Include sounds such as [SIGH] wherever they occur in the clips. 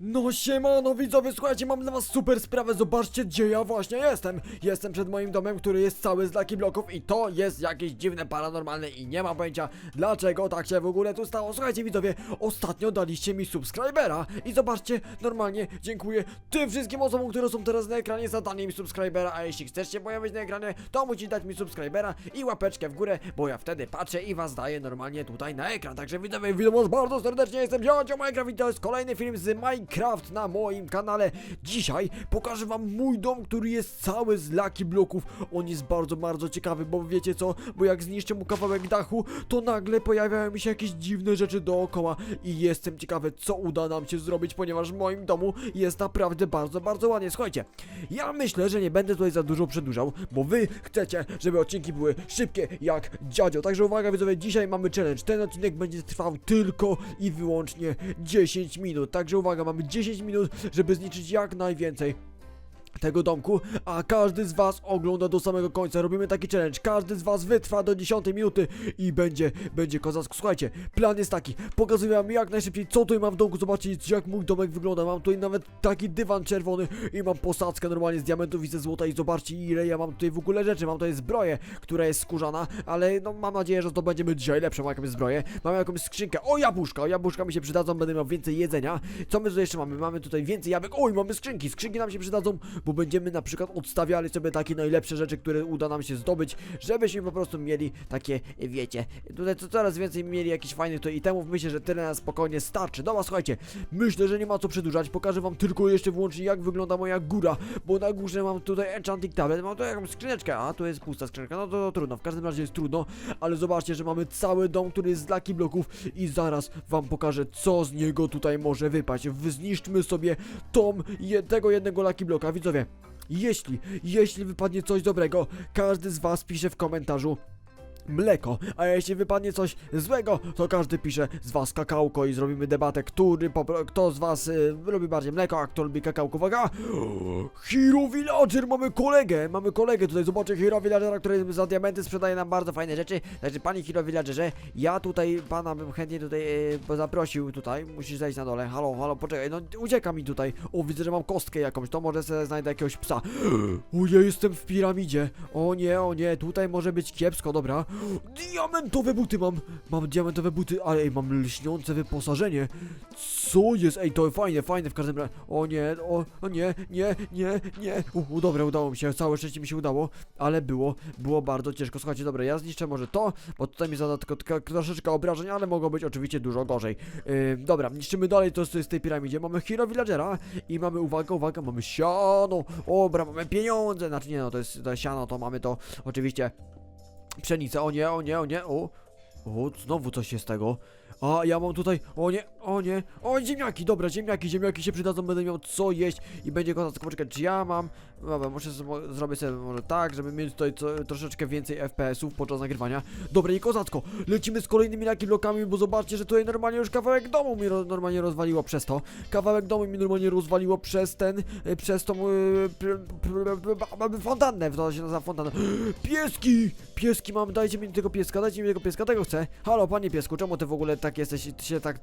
No siemano widzowie, słuchajcie, mam dla was super sprawę, zobaczcie gdzie ja właśnie jestem. Jestem przed moim domem, który jest cały z Lucky Bloków i to jest jakieś dziwne, paranormalne i nie mam pojęcia dlaczego tak się w ogóle tu stało. Słuchajcie widzowie, ostatnio daliście mi subskrybera i zobaczcie, normalnie dziękuję tym wszystkim osobom, które są teraz na ekranie za danie mi subskrybera A jeśli chcesz się pojawić na ekranie, to musisz dać mi subskrybera i łapeczkę w górę, bo ja wtedy patrzę i was daję normalnie tutaj na ekran. Także widzowie, witam was bardzo serdecznie, jestem Dziocio Minecraft i to jest kolejny film z Minecraft na moim kanale. Dzisiaj pokażę wam mój dom, który jest cały z Lucky Bloków. On jest bardzo, bardzo ciekawy, bo wiecie co? Bo jak zniszczę mu kawałek dachu, to nagle pojawiają mi się jakieś dziwne rzeczy dookoła. I jestem ciekawy, co uda nam się zrobić, ponieważ w moim domu jest naprawdę bardzo, bardzo ładnie. Słuchajcie, ja myślę, że nie będę tutaj za dużo przedłużał, bo wy chcecie, żeby odcinki były szybkie jak dziadzio. Także uwaga widzowie, dzisiaj mamy challenge. Ten odcinek będzie trwał tylko i wyłącznie 10 minut. Także uwaga, mamy 10 minut, żeby zniszczyć jak najwięcej tego domku, a każdy z was ogląda do samego końca. Robimy taki challenge. Każdy z was wytrwa do 10 minuty i będzie, będzie kozacko. Słuchajcie, plan jest taki. Pokazuję wam jak najszybciej, co tutaj mam w domku. Zobaczcie, jak mój domek wygląda. Mam tutaj nawet taki dywan czerwony i mam posadzkę normalnie z diamentów i ze złota i zobaczcie ile ja mam tutaj w ogóle rzeczy. Mam tutaj zbroję, która jest skórzana, ale no mam nadzieję, że zdobędziemy dzisiaj lepszą jakąś zbroję. Mamy jakąś skrzynkę. O, jabłuszka! O, jabłuszka mi się przydadzą, będę miał więcej jedzenia. Co my tu jeszcze mamy? Mamy tutaj więcej jabłek. Oj, mamy skrzynki. Skrzynki nam się przydadzą, bo będziemy na przykład odstawiali sobie takie najlepsze rzeczy, które uda nam się zdobyć, żebyśmy po prostu mieli takie, wiecie, tutaj co coraz więcej mieli jakichś fajnych to itemów. Myślę, że tyle na spokojnie starczy. Dobra, słuchajcie, myślę, że nie ma co przedłużać. Pokażę wam tylko jeszcze wyłącznie jak wygląda moja góra, bo na górze mam tutaj enchanting tablet, mam tu jakąś skrzyneczkę, a tu jest pusta skrzynka, no to, to trudno, w każdym razie jest trudno, ale zobaczcie, że mamy cały dom, który jest z Lucky Bloków i zaraz wam pokażę, co z niego tutaj może wypaść. Zniszczmy sobie tom je, tego jednego Lucky Bloka, widzowie. Jeśli, jeśli wypadnie coś dobrego, każdy z was pisze w komentarzu mleko, a jeśli wypadnie coś złego, to każdy pisze z was kakałko i zrobimy debatę, który kto z was y, lubi bardziej mleko, a kto lubi kakałko. Uwaga! Hero Villager, mamy kolegę, mamy kolegę tutaj, zobaczcie Hero Villagera, który za diamenty sprzedaje nam bardzo fajne rzeczy, także panie Hero Villagerze, ja tutaj pana bym chętnie tutaj e, zaprosił tutaj, musisz zejść na dole, halo, halo, poczekaj, no ucieka mi tutaj, o widzę, że mam kostkę jakąś, to może sobie znajdę jakiegoś psa, [GASPS] o ja jestem w piramidzie, o nie, o nie, tutaj może być kiepsko, dobra, diamentowe buty mam, mam diamentowe buty, ale ej, mam lśniące wyposażenie, co jest, ej, to fajne, fajne w każdym razie, o nie, o, o nie, nie, nie, nie, u, dobra, udało mi się, całe szczęście mi się udało, ale było, było bardzo ciężko, słuchajcie, dobra, ja zniszczę może to, bo tutaj mi zada tylko, troszeczkę obrażeń, ale mogło być oczywiście dużo gorzej, yy, dobra, niszczymy dalej to, co jest w tej piramidzie, mamy Hero Villagera i mamy, uwaga, uwaga, mamy siano, dobra, mamy pieniądze, znaczy nie no, to jest, to siano, to mamy to oczywiście pszenicę, o nie, o nie, o nie, o, o, znowu coś jest tego. A, ja mam tutaj, o nie, o nie, o ziemniaki, dobra, ziemniaki, ziemniaki się przydadzą, będę miał co jeść i będzie kozacko, poczekaj, czy ja mam, dobra, muszę zrobić sobie może tak, żeby mieć tutaj co, troszeczkę więcej FPS-ów podczas nagrywania. Dobra, i kozacko, lecimy z kolejnymi Lucky blokami, bo zobaczcie, że tutaj normalnie już kawałek domu mi ro, normalnie rozwaliło przez to. Kawałek domu mi normalnie rozwaliło przez ten, e, przez tą, e, pr, fontannę, to się nazywa fontanna. [GASPS] Pieski, pieski mam, dajcie mi tego pieska, dajcie mi tego pieska, tego chcę. Halo, panie piesku, czemu ty w ogóle tak jesteś, ty się tak...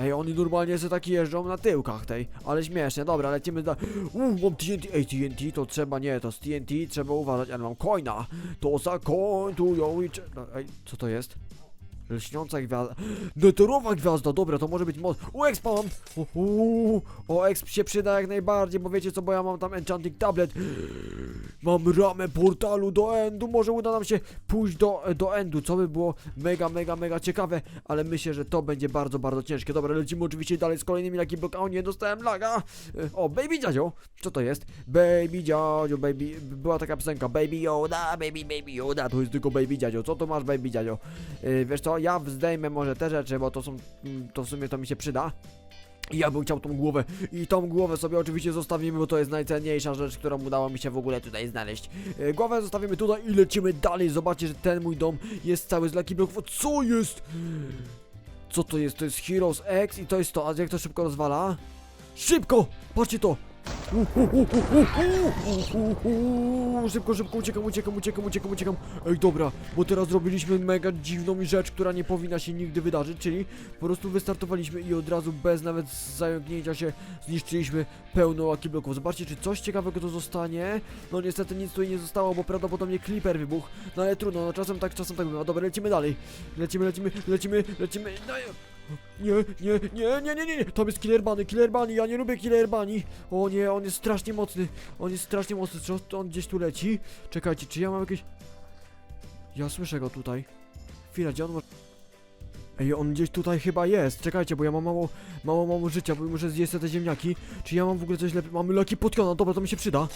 Ej, oni normalnie sobie tak jeżdżą na tyłkach tej, ale śmiesznie, dobra, lecimy da... Uuu, mam TNT, ej, TNT to trzeba, nie, to z TNT trzeba uważać, ale mam coina, to zakończują i... Ej, co to jest? Lśniąca gwiazda. [GASPS] Netorowa gwiazda, dobra, to może być moc. O, exp mam! O, o, o, exp się przyda jak najbardziej, bo wiecie co, bo ja mam tam enchanting tablet. [GASPS] Mam ramę portalu do endu, może uda nam się pójść do, do endu, co by było mega, mega, mega ciekawe, ale myślę, że to będzie bardzo, bardzo ciężkie. Dobra, lecimy oczywiście dalej z kolejnymi Lucky Block. O nie, dostałem laga. E, O, Baby Dziadzio, co to jest? Baby Dziadzio, Baby, była taka piosenka, Baby Yoda, Baby, Baby Yoda, to jest tylko Baby Dziadzio. Co to masz, Baby Dziadzio? E, Wiesz co, ja zdejmę może te rzeczy, bo to są, mm, to w sumie to mi się przyda. I Ja bym chciał tą głowę i tą głowę sobie oczywiście zostawimy, bo to jest najcenniejsza rzecz, którą udało mi się w ogóle tutaj znaleźć. E, Głowę zostawimy tutaj i lecimy dalej. Zobaczcie, że ten mój dom jest cały z Lucky Blocków. Co jest? Co to jest? To jest Heroes X i to jest to. A jak to szybko rozwala? Szybko! Patrzcie to! Szybko, szybko, uciekam, uciekam, uciekam, uciekam, uciekam. Ej, dobra, bo teraz zrobiliśmy mega dziwną rzecz, która nie powinna się nigdy wydarzyć, czyli po prostu wystartowaliśmy i od razu bez nawet zająknięcia się zniszczyliśmy pełno łaki bloków. Zobaczcie, czy coś ciekawego to zostanie. No niestety nic tutaj nie zostało, bo prawdopodobnie Clipper wybuchł. No ale trudno, no czasem tak, czasem tak bywa. Dobra, lecimy dalej. Lecimy, lecimy, lecimy, lecimy. No, nie, nie, nie, nie, nie, nie, nie, tam jest Killer Bunny, Killer Bunny, ja nie lubię Killer Bunny. O nie, on jest strasznie mocny, on jest strasznie mocny, czy on gdzieś tu leci? Czekajcie, czy ja mam jakieś... Ja słyszę go tutaj. Chwila, gdzie on może... Ej, on gdzieś tutaj chyba jest, czekajcie, bo ja mam mało, mało, mało życia, bo muszę zjeść te ziemniaki. Czy ja mam w ogóle coś lepiej? Mamy leki potiona, dobra, to mi się przyda.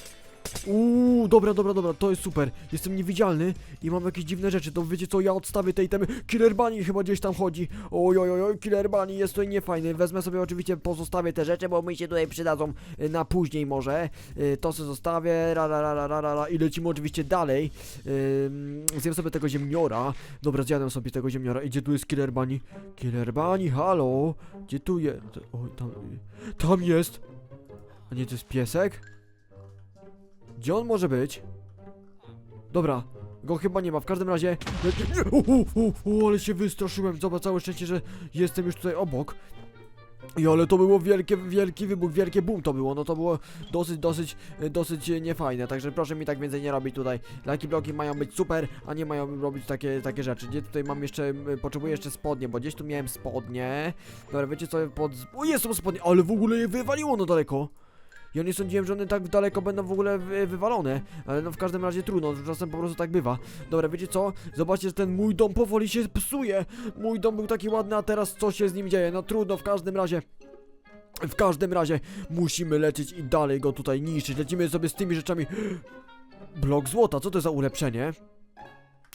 Uuu, dobra, dobra, dobra, to jest super. Jestem niewidzialny i mam jakieś dziwne rzeczy. To wiecie co, ja odstawię tej temy. Killer Bunny chyba gdzieś tam chodzi. Oj, oj, oj, Killer Bunny jest tutaj niefajny. Wezmę sobie oczywiście, pozostawię te rzeczy, bo mi się tutaj przydadzą y, na później może. Y, To sobie zostawię, ra, ra, ra, ra, ra, ra, i lecimy oczywiście dalej. Zjem sobie tego ziemniora. Dobra, zjadłem sobie tego ziemniora. I gdzie tu jest Killer Bunny? Killer Bunny, halo? Gdzie tu jest? Oj, tam, tam jest. A nie, to jest piesek? Gdzie on może być? Dobra, go chyba nie ma, w każdym razie... O, o, o, ale się wystraszyłem, zobacz, całe szczęście, że jestem już tutaj obok. I ale to było wielkie, wielki wybuch, wielkie boom to było, no to było dosyć, dosyć, dosyć niefajne, także proszę mi tak więcej nie robić tutaj. Lucky bloki mają być super, a nie mają robić takie, takie rzeczy. Gdzie tutaj mam jeszcze, potrzebuję jeszcze spodnie, bo gdzieś tu miałem spodnie. Dobra, wiecie co, pod... O, jest są spodnie, ale w ogóle je wywaliło no daleko. Ja nie sądziłem, że one tak daleko będą w ogóle wy, wywalone, ale no w każdym razie trudno, czasem po prostu tak bywa. Dobra, wiecie co? Zobaczcie, że ten mój dom powoli się psuje. Mój dom był taki ładny, a teraz co się z nim dzieje? No trudno, w każdym razie. W każdym razie musimy lecieć i dalej go tutaj niszczyć. Lecimy sobie z tymi rzeczami. Blok złota, co to za ulepszenie?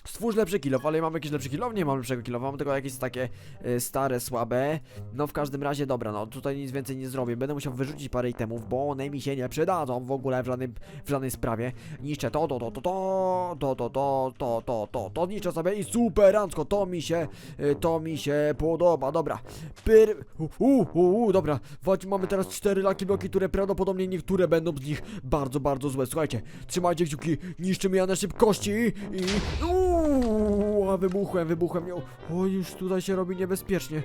Stwórz lepszy kilof, ale mam jakiś lepszy kilof? Nie mam lepszego kilofa, mam tylko jakieś takie y, stare, słabe. No w każdym razie, dobra, no tutaj nic więcej nie zrobię. Będę musiał wyrzucić parę itemów, bo one mi się nie przydadzą w ogóle w żadnej, w żadnej sprawie. Niszczę to, to, to, to, to, to, to, to, to, to, to, to niszczę sobie i superancko, to mi się, y, to mi się podoba, dobra. Pyr, u, u, u dobra, Właśnie mamy teraz cztery laki bloki, które prawdopodobnie niektóre będą z nich bardzo, bardzo złe. Słuchajcie, trzymajcie kciuki, niszczymy ja na szybkości i... Uuu, a wybuchłem, wybuchłem. O, już tutaj się robi niebezpiecznie.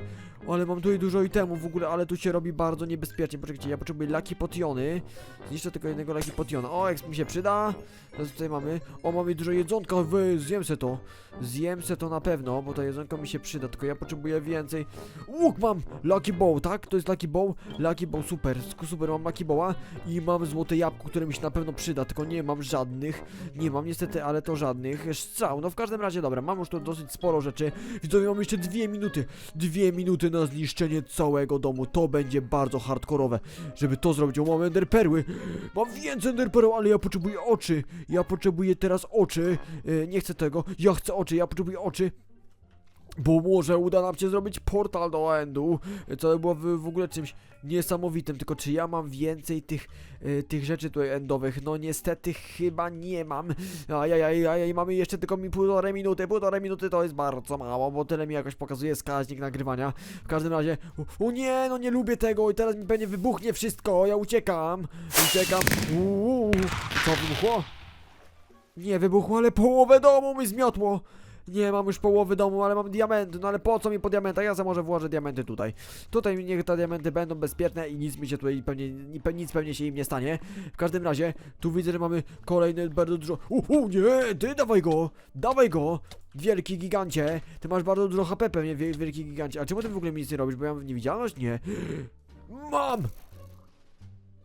Ale mam tutaj dużo itemów w ogóle, ale tu się robi bardzo niebezpiecznie. Poczekajcie, ja potrzebuję laki potiony. Zniszczę tylko jednego laki potiona. O, jak mi się przyda. Co tutaj mamy? O, mamy dużo jedzonka, wy, zjem se to. Zjem se to na pewno, bo to jedzonko mi się przyda, tylko ja potrzebuję więcej. Łuk mam! Lucky Bow, tak? To jest Lucky Bow? Lucky Bow, super, super, mam Lucky Bowa i mam złote jabłko, które mi się na pewno przyda, tylko nie mam żadnych. Nie mam niestety, ale to żadnych strzał. No w każdym razie, dobra, mam już tu dosyć sporo rzeczy. Widzowie, mam jeszcze dwie minuty. Dwie minuty na zniszczenie całego domu. To będzie bardzo hardkorowe, żeby to zrobić. O, mam ender perły. Mam więcej ender perł, ale ja potrzebuję oczy. Ja potrzebuję teraz oczy. E, nie chcę tego. Ja chcę oczy, ja potrzebuję oczy. Bo może uda nam się zrobić portal do endu, co by było w, ogóle czymś niesamowitym, tylko czy ja mam więcej tych, e, tych rzeczy tutaj endowych? No niestety chyba nie mam. Ajajaj, ajaj, mamy jeszcze tylko mi półtorej minuty, półtorej minuty to jest bardzo mało, bo tyle mi jakoś pokazuje wskaźnik nagrywania. W każdym razie, o nie, no nie lubię tego i teraz mi pewnie wybuchnie wszystko, ja uciekam, uciekam. Uuu, co wybuchło? Nie wybuchło, ale połowę domu mi zmiotło. Nie mam już połowy domu, ale mam diamenty. No ale po co mi po diamentach? Ja sobie może włożę diamenty tutaj. Tutaj niech te diamenty będą bezpieczne i nic mi się tutaj pewnie, ni- pe- nic pewnie się im nie stanie. W każdym razie, tu widzę, że mamy kolejny bardzo dużo. Uhu, nie, ty dawaj go! Dawaj go! Wielki gigancie! Ty masz bardzo dużo HP pewnie, wie- wielki gigancie. A czemu ty w ogóle mi nic nie robisz? Bo ja mam niewidzialność? Nie. Mam!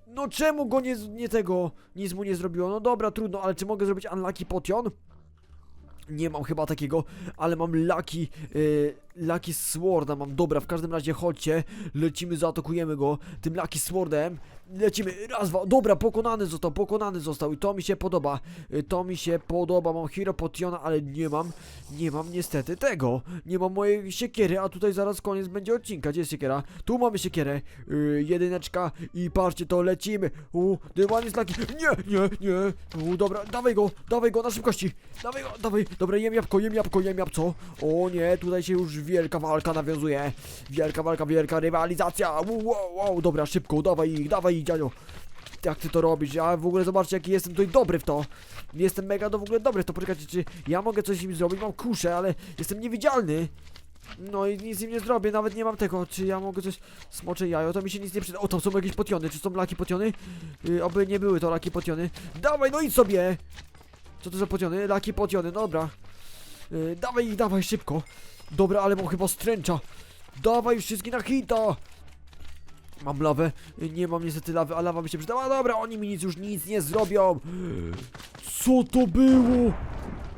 No czemu go nie, nie tego, nic mu nie zrobiło? No dobra, trudno, ale czy mogę zrobić unlucky potion? Nie mam chyba takiego, ale mam Lucky, yy, Lucky Sworda mam. Dobra, w każdym razie chodźcie, lecimy, zaatakujemy go tym Lucky Swordem. Lecimy, raz, dwa, dobra, pokonany został, pokonany został i to mi się podoba. Yy, to mi się podoba, mam Hero Potiona, ale nie mam, nie mam niestety tego. Nie mam mojej siekiery, a tutaj zaraz koniec będzie odcinka. Gdzie jest siekiera? Tu mamy siekierę, yy, jedyneczka i patrzcie, to lecimy. U, dywan jest Lucky, nie, nie, nie. U, dobra, dawaj go, dawaj go na szybkości. Dawaj go, dawaj, dobra, jem jabłko, jem jabłko, jem jabłco. O nie, tutaj się już wielka walka nawiązuje. Wielka walka, wielka rywalizacja. Wow, wow, wow, dobra, szybko, dawaj ich, dawaj ich, dziadzio. jak ty to robisz, ja w ogóle zobaczcie jaki jestem tutaj dobry w to. Jestem mega do w ogóle dobry w to, poczekajcie, czy ja mogę coś im zrobić, mam kuszę, ale jestem niewidzialny. No i nic im nie zrobię, nawet nie mam tego, czy ja mogę coś... Smocze jajo, to mi się nic nie przyda. O, tam są jakieś potiony, czy są laki potiony? Yy, oby nie były to laki potiony. Dawaj, no idź sobie! Co to za potiony? Laki potiony, dobra. Yy, dawaj ich, dawaj, szybko. Dobra, ale mam chyba stręcza. Dawaj wszystkie na hita! Mam lawę? Nie mam niestety lawy, a lawa mi się przydała. Dobra, oni mi nic już nic nie zrobią. Co to było?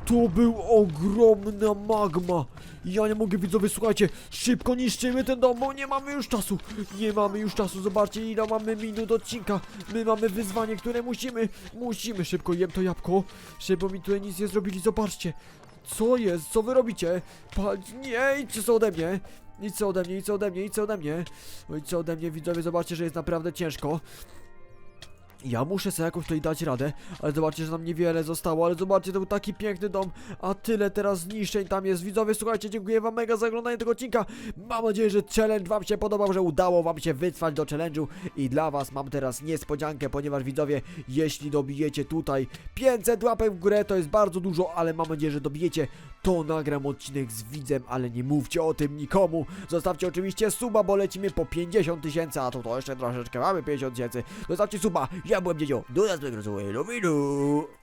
To był ogromna magma. Ja nie mogę widzowie, słuchajcie, szybko niszczymy ten dom, bo nie mamy już czasu. Nie mamy już czasu, zobaczcie ile mamy minut odcinka. My mamy wyzwanie, które musimy, musimy szybko jem to jabłko, żeby mi tutaj nic nie zrobili, zobaczcie. Co jest? Co wy robicie? Nie, idźcie co ode mnie. Idźcie ode mnie, idźcie ode mnie, idźcie ode mnie. Idźcie ode mnie, widzowie, zobaczcie, że jest naprawdę ciężko. Ja muszę sobie jakoś tutaj dać radę, ale zobaczcie, że nam niewiele zostało, ale zobaczcie, to był taki piękny dom, a tyle teraz zniszczeń tam jest. Widzowie, słuchajcie, dziękuję wam mega za oglądanie tego odcinka. Mam nadzieję, że challenge wam się podobał, że udało wam się wytrwać do challenge'u i dla was mam teraz niespodziankę, ponieważ widzowie, jeśli dobijecie tutaj 500 łapek w górę, to jest bardzo dużo, ale mam nadzieję, że dobijecie, to nagram odcinek z widzem, ale nie mówcie o tym nikomu. Zostawcie oczywiście suba, bo lecimy po 50 tysięcy, a to to jeszcze troszeczkę mamy 50 tysięcy. Zostawcie suba, Ja byłem dziecią, do następnego, wilu, wilu!